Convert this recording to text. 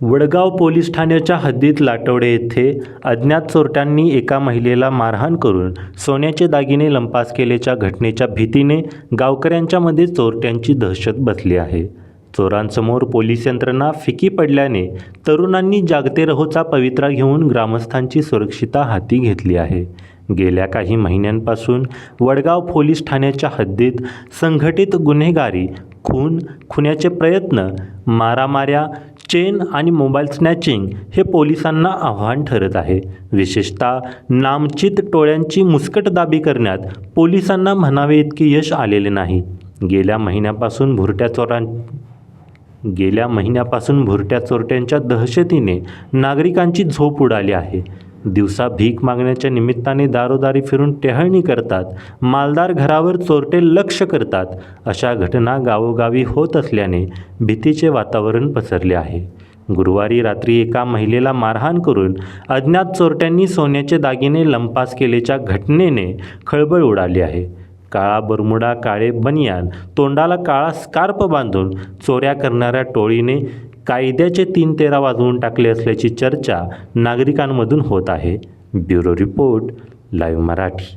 Vadgaon police ठाण्याच्या हद्दीत लाटवडे येथे अज्ञात चोरट्यांनी एका महिलेला मारहाण करून सोन्याचे दागिने लंपास केल्याच्या घटनेच्या भीतीने गावकऱ्यांच्यामध्ये चोरट्यांची दहशत बसली आहे. चोरांसमोर पोलीस यंत्रणा फिकी पडल्याने तरुणांनी जागते रहोचा पवित्रा घेऊन ग्रामस्थांची सुरक्षिता हाती घेतली आहे. गेल्या काही महिन्यांपासून वडगाव पोलीस ठाण्याच्या हद्दीत संघटित गुन्हेगारी खून खुन्याचे प्रयत्न मारामाऱ्या चेन आणि मोबाईल स्नॅचिंग हे पोलिसांना आव्हान ठरत आहे. विशेषतः नामचित टोळ्यांची मुस्कटदाबी करण्यात पोलिसांना म्हणावे इतके यश आलेले नाही. गेल्या महिन्यापासून भुरट्या चोरां गेल्या महिन्यापासून भुरट्या चोरट्यांच्या दहशतीने नागरिकांची झोप उडाली आहे. दिवसा भीक मागण्याच्या निमित्ताने दारोदारी फिरून टेहळणी करतात मालदार घरावर चोरटे लक्ष करतात. अशा घटना गावोगावी होत असल्याने भीतीचे वातावरण पसरले आहे. गुरुवारी रात्री एका महिलेला मारहाण करून अज्ञात चोरट्यांनी सोन्याचे दागिने लंपास केल्याच्या घटनेने खळबळ उडाली आहे. काळा बरमुडा काळे बनियान तोंडाला काळा स्कार्प बांधून चोऱ्या करणाऱ्या टोळीने कायद्याचे तीन तेरा वाजवून टाकले असल्याची चर्चा नागरिकांमधून होत आहे. Bureau report live Marathi.